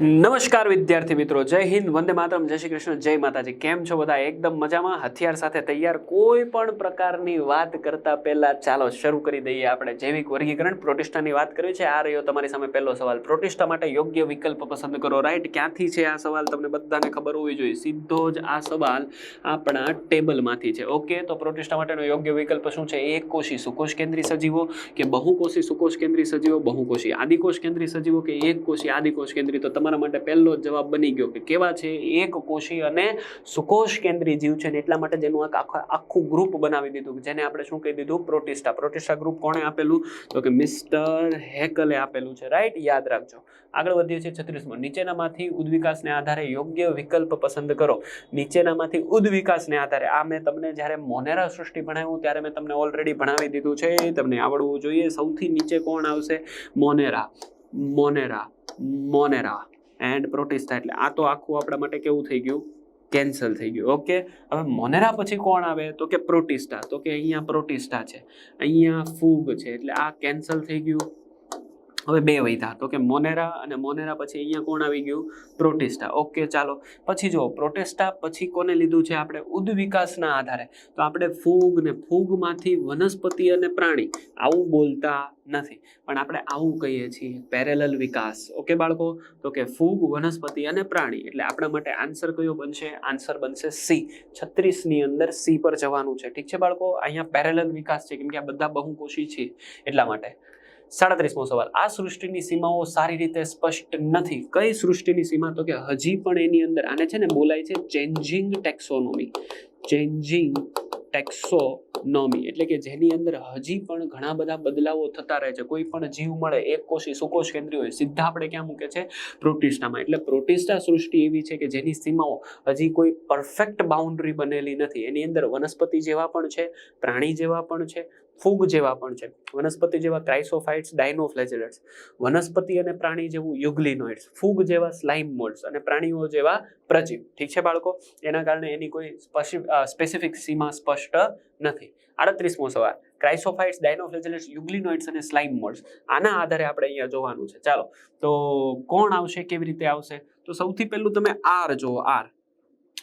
નમસ્કાર વિદ્યાર્થી મિત્રો, જય હિન્દ, વંદે માતરમ, જય શ્રી કૃષ્ણ, જય માતાજી. કેમ છો બધા? એકદમ મજામાં? હથિયાર સાથે તૈયાર કોઈ પણ પ્રકારની વાત કરતા પહેલા ચાલો શરૂ કરી દઈએ આપણે. જૈવિક વર્ગીકરણ પ્રોટિસ્ટાની વાત કરવી છે. આ રહ્યો તમારી સામે પહેલો સવાલ. પ્રોટિસ્ટા માટે યોગ્ય વિકલ્પ પસંદ કરો. રાઈટ, ક્યાંથી છે આ સવાલ? તમને બધાને ખબર હોવી જોઈએ. સીધો જ આ સવાલ આપણા ટેબલમાંથી છે. ઓકે, તો પ્રોટિસ્ટા માટેનો યોગ્ય વિકલ્પ શું છે? એક કોશી સુકોષ કેન્દ્રી સજીવો કે બહુકોષી સુકોષ કેન્દ્રી સજીવો? બહુકોષી આદિકોષ કેન્દ્રી સજીવો કે એક કોષી આદિકોષ કેન્દ્રી? તો તમારા માટે પહેલો જવાબ બની ગયો કે કેવા છે? એક કોષી અને સુકોષ કેન્દ્રી જીવ છે એટલા માટે જેનું એક આખું ગ્રુપ બનાવી દીધું જેને આપણે શું કહી દીધું? પ્રોટિસ્ટા. પ્રોટિસ્ટા ગ્રુપ કોણે આપેલું? તો કે મિસ્ટર હેકલે આપેલું છે. રાઈટ યાદ રાખજો. આગળ વધીએ છીએ છત્રીસમાં. નીચેનામાંથી ઉદ્વિકાસને આધારે યોગ્ય વિકલ્પ પસંદ કરો. નીચેનામાંથી ઉદ્વિકાસને આધારે. આ મેં તમને જ્યારે મોનેરા સૃષ્ટિ ભણાવ્યું ત્યારે મેં તમને ઓલરેડી ભણાવી દીધું છે. તમને આવડવું જોઈએ. સૌથી નીચે કોણ આવશે? મોનેરા. મોનેરા. મોનેરા. એન્ડ પ્રોટિસ્ટા એટલે આ તો આખું આપણા માટે કેવું થઈ ગયું? કેન્સલ થઈ ગયું. ઓકે હવે મોનેરા પછી કોણ આવે? તો કે પ્રોટિસ્ટા. તો કે અહીંયા પ્રોટિસ્ટા છે. અહીંયા ફૂગ છે. એટલે આ કેન્સલ થઈ ગયું. હવે બે વૈધા તો કે મોનેરા અને મોનેરા પછી અહીંયા કોણ આવી ગયું? પ્રોટેસ્ટા. ઓકે, ચાલો. પછી જો પ્રોટેસ્ટા પછી કોને લીધું છે આપણે? ઉદ્વિકાસના આધારે. તો આપણે ફૂગ ને ફૂગમાંથી વનસ્પતિ અને પ્રાણી આવું બોલતા નથી. પણ આપણે આવું કહીએ છીએ પેરેલલ વિકાસ. ઓકે, બાળકો? તો કે ફૂગ, વનસ્પતિ અને પ્રાણી. એટલે આપણા માટે આન્સર કયો બનશે? આન્સર બનશે સી છત્રીસની અંદર સી પર જવાનું છે. ઠીક છે, બાળકો? અહીંયા પેરેલલ વિકાસ છે. કેમ કે આ બધા બહુકોષી છે એટલા માટે. સાડત્રીસમો સવાલ. આ સૃષ્ટિની સીમાઓ સારી રીતે સ્પષ્ટ નથી. કઈ સૃષ્ટિની સીમા? તો કે હજી પણ એની અંદર આને છે ને બોલાય છે ચેન્જિંગ ટેક્સોનોમી. Changing taxonomy. એટલે કે જેની અંદર હજી પણ ઘણા બધા બદલાવો થતા રહે છે. કોઈ પણ જીવ મળે, એક કોષી સુકોષ કેન્દ્રી હોય, સીધા આપણે ક્યાં મૂકે છે? પ્રોટિસ્ટામાં. એટલે પ્રોટિસ્ટા સૃષ્ટિ એવી છે કે જેની સીમાઓ હજી કોઈ પરફેક્ટ બાઉન્ડ્રી બનેલી નથી. એની અંદર વનસ્પતિ જેવા પણ છે, પ્રાણી જેવા પણ છે ફૂગ જેવા પણ છે. વનસ્પતિ જેવા ક્રાઇસોફાઇટ્સ ડાયનોફ્લેજેલેટ્સ વનસ્પતિ અને પ્રાણી જેવું યુગ્લિનોઇડ્સ ફૂગ જેવા સ્લાઇમ મોલ્ડ્સ અને પ્રાણીઓ જેવા પ્રજીવ. ઠીક છે બાળકો? એના કારણે એની કોઈ સ્પેસિફિક સીમા સ્પષ્ટ નથી. આડત્રીસમો સવાલ. ક્રાઇસોફાઇટ્સ ડાયનોફ્લેજેલેટ્સ યુગ્લિનોઇડ્સ અને સ્લાઇમ મોલ્ડ્સ આના આધારે આપણે અહીંયા જોવાનું છે. ચાલો. તો કોણ આવશે? કેવી રીતે આવશે? તો સૌથી પહેલું તમે આર જુઓ આર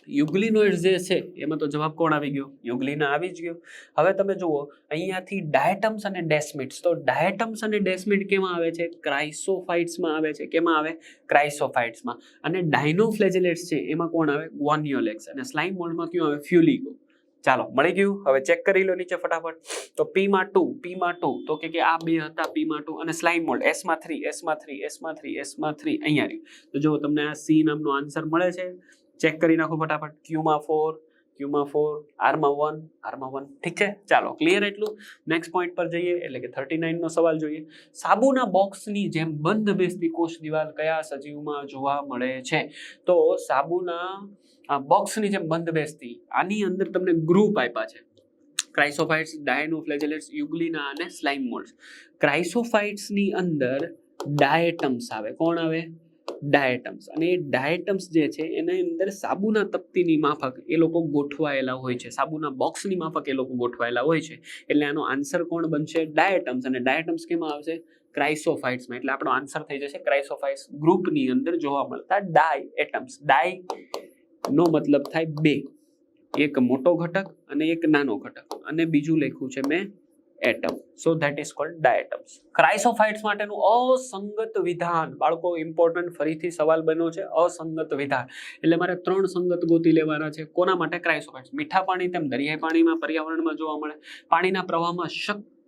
યુગ્લિનોઇડ જે છે, એમાં તો જવાબ કોણ આવી ગયો? યુગ્લિના આવી જ ગયો. હવે તમે જુઓ, અહીંયાથી ડાયટમ્સ અને ડેસ્મિટ્સ તો ડાયટમ્સ અને ડેસ્મિટ કેમાં આવે છે? ક્રાઇસોફાઇટ્સમાં આવે છે. કેમાં આવે? ક્રાઇસોફાઇટ્સમાં અને ડાયનોફ્લેજેલેટ્સ છે, એમાં કોણ આવે? ગ્વોનિયોલેક્સ અને સ્લાઇમ મોલ્ડમાં કયું આવે? ફ્યુલિગો ચાલો, મળી ગયું. હવે ચેક કરી લો નીચે ફટાફટ. તો પીમાં ટુ પીમાં ટુ તો કે કે આ બે હતા પીમાં ટુ અને સ્લાઇમ મોલ્ડ એસમાં થ્રી એસમાં થ્રી એસમાં થ્રી એસમાં થ્રી અહીંયા રહ્યું. તો જો તમને આ સી નામનો આન્સર મળે છે. ચેક કરી નાખો ફટાફટ. ક્યુમાં ફોર ક્યુમાં ફોર આરમાં વન આરમાં વન ઠીક છે? ચાલો ક્લિયર એટલું. નેક્સ્ટ પોઈન્ટ પર જઈએ, એટલે કે થર્ટી નાઇનનો સવાલ જોઈએ. સાબુના બોક્સની જેમ બંધ બેસતી કોષ દિવાલ કયા સજીવમાં જોવા મળે છે? તો સાબુના બોક્સની જેમ બંધ બેસતી આની અંદર તમને ગ્રુપ આપ્યા છે. ક્રાઇસોફાઇટ્સ ડાયનોફ્લેજેલેટ્સ યુગ્લિના અને સ્લાઇમ મોલ્ડ ક્રાઇસોફાઇટ્સની અંદર ડાયટમ્સ આવે. કોણ આવે? ડાયટમ્સ અને એ ડાયટમ્સ જે છે, એની અંદર સાબુના તપતીની માફક એ લોકો ગોઠવાયેલા હોય છે. સાબુના બોક્સની માફક એ લોકો ગોઠવાયેલા હોય છે. એટલે આનો આન્સર કોણ બનશે? ડાયટમ્સ અને ડાયટમ્સ કેમાં આવશે? ક્રાઇસોફાઇટ્સમાં એટલે આપણો આન્સર થઈ જશે ક્રાઇસોફાઇટ્સ ગ્રુપની અંદર જોવા મળતા ડાય એટમ્સ ડાય નો મતલબ થાય બે. એક મોટો ઘટક અને એક નાનો ઘટક. અને બીજું લખ્યું છે મેં atom so that is called diatoms chrysophytes માટેનું અસંગત વિધાન. બાળકો ઇમ્પોર્ટન્ટ ફરીથી સવાલ બન્યો છે. અસંગત વિધાન. એટલે મારે ત્રણ સંગત ગોતી લેવાના છે. કોના માટે? ક્રાઇસોફાઇટ્સ મીઠા પાણી તેમ દરિયાઈ પાણીમાં પર્યાવરણમાં જોવા મળે. પાણીના પ્રવાહમાં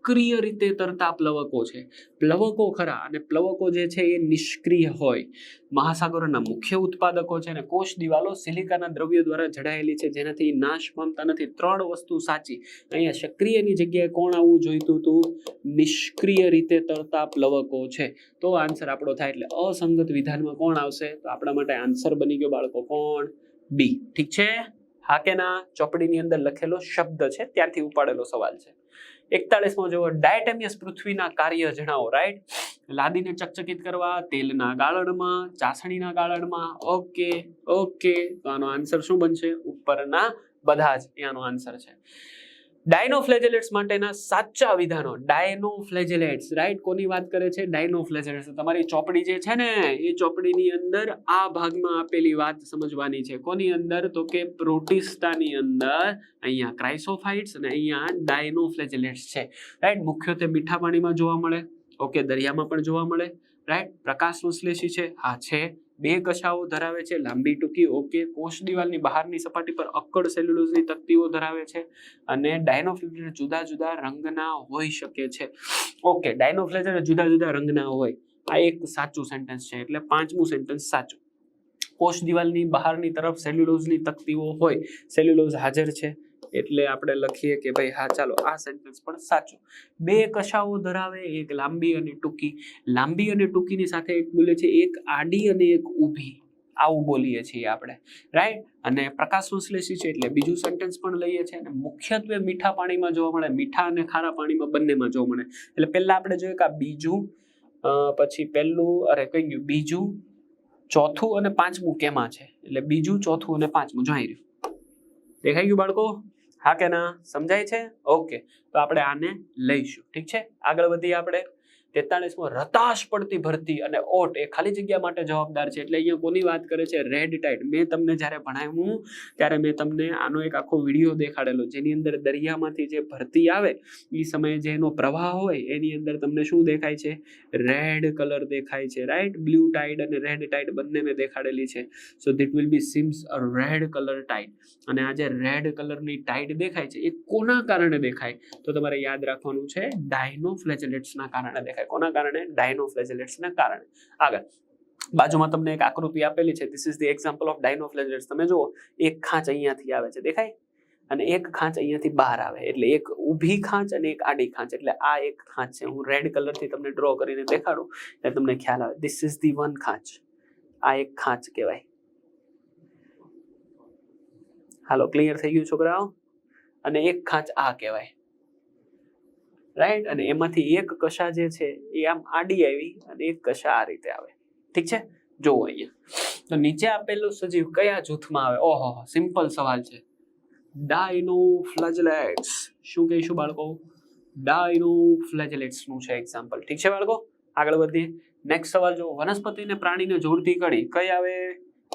સક્રિય રીતે તરતા પ્લવકો છે. પ્લવકો ખરા અને પ્લવકો જે છે એ નિષ્ક્રિય હોય. મહાસાગરોના મુખ્ય ઉત્પાદકો છે અને કોષ દિવાલો સિલિકાના દ્રવ્યો દ્વારા જડાયેલી છે. જેનાથી નાશ પામતા નથી. ત્રણ વસ્તુ સાચી. અહીંયા સક્રિયની જગ્યાએ કોણ આવવું જોઈતું હતું? નિષ્ક્રિય રીતે તરતા પ્લવકો છે. તો આન્સર આપણો થાય એટલે અસંગત વિધાનમાં કોણ આવશે? તો આપણા માટે આન્સર બની ગયો બાળકો કોણ? બી. ઠીક છે? હા કે ના? ચોપડીની અંદર લખેલો શબ્દ છે. ત્યારથી ઉપાડેલો સવાલ છે. એકતાળીસમાં જુઓ. ડાયટેમિયસ પૃથ્વીના કાર્ય જણાવો રાઈટ લાદીને ચકચકિત કરવા, તેલના ગાળણમાં, ચાસણીના ગાળણમાં ઓકે ઓકે તો આનો આન્સર શું બનશે? ઉપરના બધા જ, એ આનો આન્સર છે. ડાયનોફ્લેજેલેટ્સ માટેના સાચા વિધાનો. ડાયનોફ્લેજેલેટ્સ રાઈટ કોની વાત કરે છે? ડાયનોફ્લેજેલેટ્સ તમારી ચોપડી જે છે ને, એ ચોપડીની અંદર આ ભાગમાં આપેલી વાત સમજવાની છે. કોની અંદર? તો કે પ્રોટિસ્ટાની અંદર. અહીંયા ક્રાઇસોફાઇટ્સ અને અહીંયા ડાયનોફ્લેજેલેટ્સ છે. રાઈટ મુખ્યત્વે મીઠા પાણીમાં જોવા મળે. ઓકે, દરિયામાં પણ જોવા મળે. રાઈટ પ્રકાશ સંશ્લેષી છે. હા, છે. બે કશાઓ ધરાવે છે, લાંબી ટૂંકી ઓકે કોષ દિવાલની બહારની સપાટી પર અક્કડ સેલ્યુલોઝની તકતીઓ ધરાવે છે અને ડાયનોફ્લેજર જુદા જુદા રંગના હોઈ શકે છે. ઓકે ડાયનોફ્લેજર જુદા જુદા રંગના હોય. આ એક સાચું સેન્ટેન્સ છે એટલે પાંચમું સેન્ટેન્સ સાચું. કોષ દિવાલની બહારની તરફ સેલ્યુલોઝની તકતીઓ હોય સેલ્યુલોઝ હાજર છે. એટલે આપણે લખીએ કે ભાઈ, હા, ચાલો, આ સેન્ટેન્સ પણ સાચું. બે કશાઓ ધરાવે, એક લાંબી અને ટૂંકી. લાંબી અને ટૂંકીની સાથે એક બોલે છે, એક આડી અને એક ઊભી. આવું બોલીએ છીએ આપણે. રાઈટ અને પ્રકાશ સંશ્લેષી છે એટલે બીજું સેન્ટેન્સ પણ લઈએ છીએ અને મુખ્યત્વે મીઠા પાણીમાં જોવા મળે. મીઠા અને ખારા પાણીમાં બંનેમાં જોવા મળે. એટલે પહેલા આપણે જોઈએ કે આ બીજું પછી પહેલું, અરે, કઈ ગયું? બીજું, ચોથું અને પાંચમું કેમાં છે? એટલે બીજું, ચોથું અને પાંચમું. જોઈ રહ્યું? દેખાઈ ગયું બાળકો? હા કે ના? સમજાય છે? ઓકે. તો આપણે આને લઈશું. ઠીક છે? આગળ વધીએ આપણે. તેતાળીસમો રતાશ પડતી ભરતી અને ઓટ એ ખાલી જગ્યા માટે જવાબદાર છે. એટલે અહીંયા કોની વાત કરે છે? રેડ ટાઈટ મેં તમને જ્યારે ભણાવ્યું, ત્યારે મેં તમને આનો એક આખો વીડિયો દેખાડેલો, જેની અંદર દરિયામાંથી જે ભરતી આવે એ સમયે જે એનો પ્રવાહ હોય, એની અંદર તમને શું દેખાય છે? રેડ કલર દેખાય છે રાઈટ બ્લુ ટાઇડ અને રેડ ટાઇડ બંને મેં દેખાડેલી છે. So that will be seems a red colour tide અને આ જે રેડ કલરની ટાઇડ દેખાય છે, એ કોના કારણે દેખાય? તો તમારે યાદ રાખવાનું છે ડાયનોફ્લેજેલેટ્સના કારણે દેખાય. કોના કારણે? ડાયનોફ્લેજેલેટ્સના કારણે. આગળ. બાજુમાં તમને એક આકૃતિ આપેલી છે. This is the example of dinoflagellates તમે જુઓ, એક ખાંચ અહીંયાથી આવે છે. દેખાય? અને એક ખાંચ અહીંયાથી બહાર આવે. એટલે એક ઊભી ખાંચ અને એક આડી ખાંચ. એટલે આ એક ખાંચ છે. હું રેડ કલરથી તમને ડ્રો કરીને દેખાડું એટલે તમને ખ્યાલ આવે. ધીસ ઇઝ ધી વન ખાંચ. આ એક ખાંચ કહેવાય. હાલો ક્લિયર થઈ ગયું, છોકરાઓ? અને એક ખાંચ આ કહેવાય. રાઈટ અને એમાંથી એક કશા જે છે, એ આમ આડી આવી અને એક કશા આ રીતે આવે. ઠીક છે? જોવો અહીંયા. તો નીચે આપેલું સજીવ કયા જૂથમાં આવે? ઓહો સિમ્પલ સવાલ છે. ડાયનોફ્લેજેલેટ્સ શું કહીશું બાળકો? ડાયનોફ્લેજેલેટ્સનું છે એક્ઝામ્પલ ઠીક છે બાળકો? આગળ વધીએ. નેક્સ્ટ સવાલ જો વનસ્પતિ અને પ્રાણીને જોડતી કડી કઈ આવે?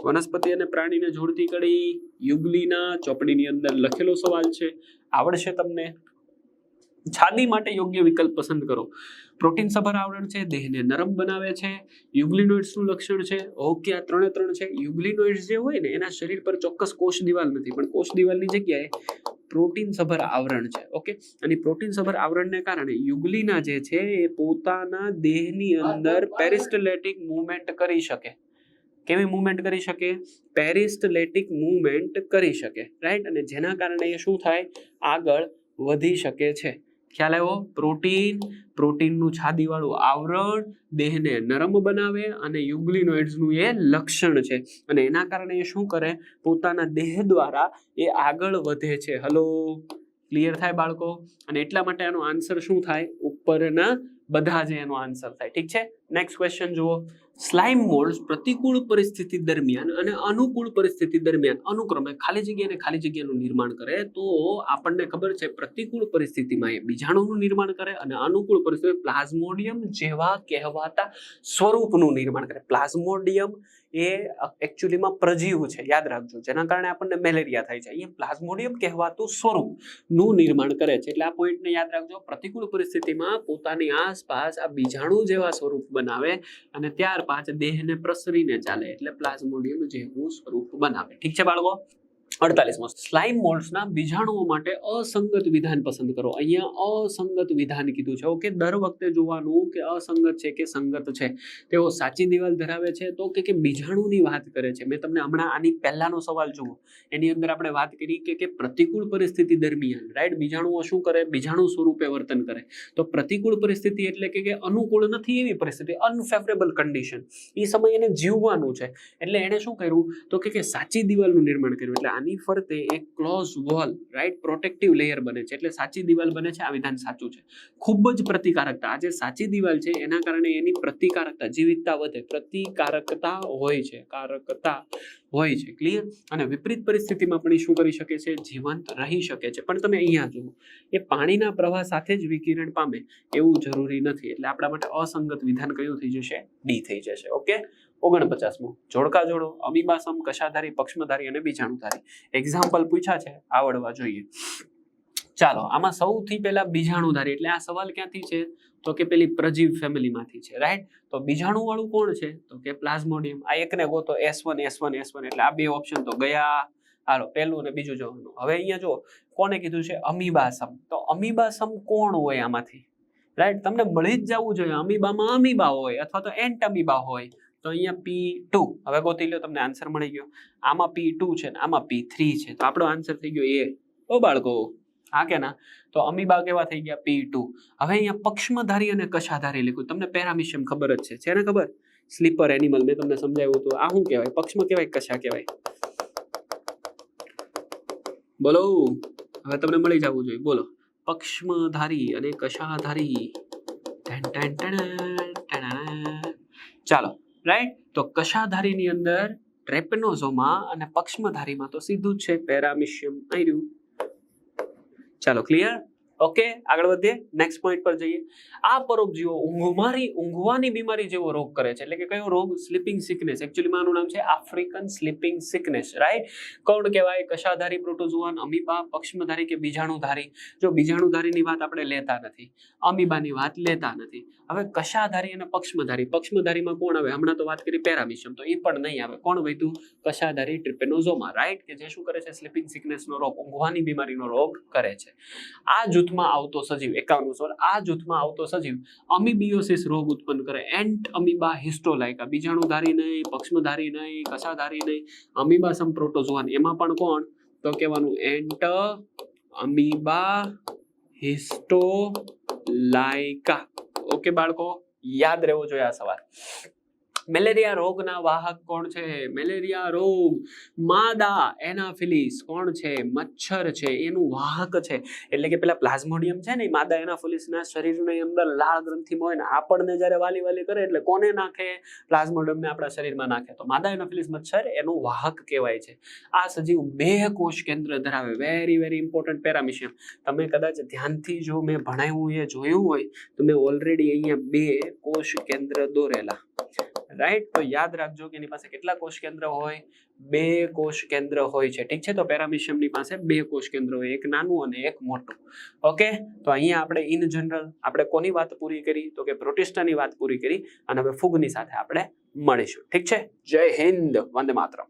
વનસ્પતિ અને પ્રાણીને જોડતી કડી યુગલીના ચોપડીની અંદર લખેલો સવાલ છે. આવડશે તમને? છાદી માટે યોગ્ય વિકલ્પ પસંદ કરો. પ્રોટીન સભર આવરણ છે, દેહને નરમ બનાવે છે, યુગ્લિનોઇડ્સનું લક્ષણ છે ઓકે આ ત્રણે ત્રણ છે, યુગ્લિનોઇડ્સ જે હોય ને, એના શરીર પર ચોક્કસ કોષ દિવાલ નથી, પણ કોષ દિવાલની જગ્યાએ પ્રોટીન સભર આવરણ છે, ઓકે? અને પ્રોટીન સભર આવરણને કારણે યુગ્લિના જે છે, એ પોતાના દેહની અંદર પેરિસ્ટલેટિક મુવમેન્ટ કરી શકે. કેવી મુવમેન્ટ કરી શકે? પેરિસ્ટલેટિક મુવમેન્ટ કરી શકે, રાઈટ? અને જેના કારણે એ શું થાય? આગળ વધી શકે છે. ખ્યાલ આવ્યો? પ્રોટીન, પ્રોટીનનું છાદીવાળું આવરણ દેહને નરમ બનાવે અને યુગ્લિનોઇડ્સનું એ લક્ષણ છે. અને એના કારણે એ શું કરે? પોતાના દેહ દ્વારા એ આગળ વધે છે. હલો ક્લિયર થાય બાળકો? અને એટલા માટે આનો આન્સર શું થાય? ઉપરના બધા જ એનો આન્સર થાય. ઠીક છે? નેક્સ્ટ ક્વેશ્ચન જુઓ. સ્લાઇમ મોલ્ડ પ્રતિકૂળ પરિસ્થિતિ દરમિયાન અને અનુકૂળ પરિસ્થિતિ દરમિયાન અનુક્રમે ખાલી જગ્યા અને ખાલી જગ્યાનું નિર્માણ કરે તો આપણને ખબર છે પ્રતિકૂળ પરિસ્થિતિમાં એ બીજાણુનું નિર્માણ કરે અને અનુકૂળ પરિસ્થિતિ પ્લાઝ્મોડિયમ જેવા કહેવાતા સ્વરૂપનું નિર્માણ કરે. પ્લાઝ્મોડિયમ એ એકચ્યુઅલીમાં પ્રજીવ છે. યાદ રાખજો. જેના કારણે આપણને મેલેરિયા થાય છે. અહીંયા પ્લાઝ્મોડિયમ કહેવાતું સ્વરૂપનું નિર્માણ કરે છે. એટલે આ પોઈન્ટને યાદ રાખજો. પ્રતિકૂળ પરિસ્થિતિમાં પોતાની આસપાસ આ બીજાણુ જેવા સ્વરૂપ બનાવે અને ત્યાર પાંચ દેહને પ્રસરીને ચાલે. એટલે પ્લાઝ્મોડિયમ જેવું સ્વરૂપ બનાવે. ઠીક છે બાળકો? અડતાલીસમો. સ્લાઇમ મોલ્ડ્સના બીજાણુઓ માટે અસંગત વિધાન પસંદ કરો. અહીંયા અસંગત વિધાન કીધું છે. ઓકે, દર વખતે જોવાનું કે અસંગત છે કે સંગત છે. તેઓ સાચી દિવાલ ધરાવે છે તો કે કે બીજાણુની વાત કરે છે. મેં તમને હમણાં આની પહેલાનો સવાલ જુઓ એની અંદર આપણે વાત કરી કે કે પ્રતિકૂળ પરિસ્થિતિ દરમિયાન રાઈટ બીજાણુઓ શું કરે? બીજાણુ સ્વરૂપે વર્તન કરે. તો પ્રતિકૂળ પરિસ્થિતિ એટલે કે કે અનુકૂળ નથી એવી પરિસ્થિતિ. અનફેવરેબલ કન્ડિશન એ સમય એને જીવવાનું છે. એટલે એણે શું કર્યું? તો કે કે સાચી દિવાલનું નિર્માણ કર્યું. એટલે આની ફરતે એક close wall right protective layer બને છે. એટલે સાચી દિવાલ બને છે, આ વિધાન સાચું છે. ખૂબ જ પ્રતિકારકતા. આ જે સાચી દિવાલ છે, એના કારણે એની પ્રતિકારકતા, જીવિતતા વધે. પ્રતિકારકતા હોય છે, કારકતા હોય છે. ક્લિયર અને વિપરીત પરિસ્થિતિમાં પણ શું કરી શકે છે? જીવંત રહી શકે છે. પણ તમે અહીંયા જુઓ, એ પાણીના પ્રવાહ સાથે જ વિકિરણ પામે એવું જરૂરી નથી. એટલે આપણા માટે અસંગત વિધાન કયું થઈ જશે? ડી થઈ જશે. ઓકે ઓગણપચાસમું. જોડકા જોડો, અમીબાસમ, કશાધારી પક્ષમધારી અને બીજાણુધારી. એક્ઝામ્પલ પૂછ્યા છે, આવડવા જોઈએ. ચાલો, આમાં સૌથી પહેલા બીજાણુધારી, એટલે આ સવાલ ક્યાંથી છે? તો કે પેલી પ્રજીવ ફેમિલીમાંથી છે રાઈટ તો બીજાણુ વાળું કોણ છે? તો કે પ્લાઝ્મોડિયમ. આ એકને ગોતો S one S one S one એટલે આ બે ઓપ્શન તો ગયા. હાલો, પહેલું અને બીજું જોવાનું. હવે અહીંયા જો કોને કીધું છે? અમીબાસમ. તો અમીબાસમ કોણ હોય આમાંથી? રાઈટ તમને મળી જ જવું જોઈએ. અમીબામાં અમીબા હોય અથવા તો એન્ટ અમીબા હોય. તો અહીંયા પી ટુ હવે ગોતી લ્યો તમને આન્સર મળી ગયો. આમાં પી ટુ છે ને, આમાં પી થ્રી છે. તો આપણો આન્સર થઈ ગયો એ ઓ બાળકો, હા કે ના? તો અમીબા કેવા થઈ ગયા? પી ટુ હવે અહીંયા પક્ષમધારી અને કશાધારી લખ્યું. તમને પેરામિશિયમ ખબર જ છે. છે ને ખબર? સ્લીપર એનિમલ મેં તમને સમજાવ્યું હતું. આ શું કહેવાય? પક્ષમાં કહેવાય કશા કહેવાય? બોલો. હવે તમને મળી જવું જોઈએ. બોલો. પક્ષમધારી અને કશાધારી. ચાલો. રાઈટ તો કશાધારીની અંદર ટ્રેપેનોઝોમા અને પક્ષમધારીમાં તો સીધું જ છે, પેરામિશિયમ આવ્યું ચાલો ક્લિયર ઓકે આગળ વધીએ. નેક્સ્ટ પોઈન્ટ પર જઈએ. આ પરોપજીવો ઊંઘમારી, ઊંઘવાની બીમારી જેવો રોગ કરે છે. એટલે કે કયો રોગ? સ્લીપિંગ સિકનેસ એકચ્યુઅલી આનું નામ છે આફ્રિકન સ્લીપિંગ સિકનેસ રાઈટ કોણ કહેવાય? કશાધારી પ્રોટોઝુઆન અમીબા, પક્ષમધારી કે બીજાણુધારી? જો બીજાણુધારીની વાત આપણે લેતા નથી. અમીબાની વાત લેતા નથી. હવે કશાધારી અને પક્ષમધારી. પક્ષમધારીમાં કોણ આવે? હમણાં તો વાત કરી પેરામિશિયમ. તો એ પણ નહીં આવે. કોણ વૈધું કશાધારી ટ્રિપેનોઝોમા રાઈટ કે જે શું કરે છે? સ્લીપિંગ સિકનેસનો રોગ, ઊંઘવાની બીમારીનો રોગ કરે છે. આ જૂથમાં આવતો સજીવ એકાવન સોળ આ જૂથમાં આવતો સજીવ અમીબિયોસિસ રોગ ઉત્પન્ન કરે. એન્ટ અમીબા હિસ્ટોલાયકા, બીજાણુધારી નહીં, પક્ષમધારી નહીં, કશાધારી નહીં, અમીબા સમ પ્રોટોઝોઆન એમાં પણ કોણ? તો કહેવાનું એન્ટ અમીબા હિસ્ટોલાયકા. ઓકે બાળકો, યાદ રહેવો જોઈએ આ સવાલ. મેલેરિયા રોગના વાહક કોણ છે? મેલેરિયા રોગ, માદા, એનાફિલિસ કોણ છે? મચ્છર છે, એનું વાહક છે. એટલે કે પેલા પ્લાઝ્મોડિયમ છે ને માદા, એનાફિલિસના શરીરની અંદર લાળ ગ્રંથિમાં હોય ને, આપણને જ્યારે વાલી વાલી કરે એટલે કોને નાખે? પ્લાઝ્મોડિયમને આપણા શરીરમાં નાખે. તો માદા, એનાફિલિસ, મચ્છર એનું વાહક કહેવાય છે. આ સજીવ બે કોષ કેન્દ્ર ધરાવે. વેરી વેરી ઇમ્પોર્ટન્ટ પેરામિશિયમ તમે કદાચ ધ્યાનથી જો મેં ભણાવ્યું, એ જોયું હોય, તો મેં ઓલરેડી અહીંયા બે કોષ કેન્દ્ર દોરેલા. રાઈટ તો યાદ રાખજો કે એની પાસે કેટલા કોષ કેન્દ્ર હોય? બે કોષ કેન્દ્ર હોય છે. ઠીક છે? તો પેરામિશિયમની પાસે બે કોષ કેન્દ્ર હોય. એક નાનું અને એક મોટું. ઓકે? તો અહીંયા આપણે ઇન જનરલ આપણે કોની વાત પૂરી કરી? તો કે પ્રોટિસ્ટાની વાત પૂરી કરી અને હવે ફૂગની સાથે આપણે મળીશું. ઠીક છે? જય હિન્દ. વંદે માતરમ.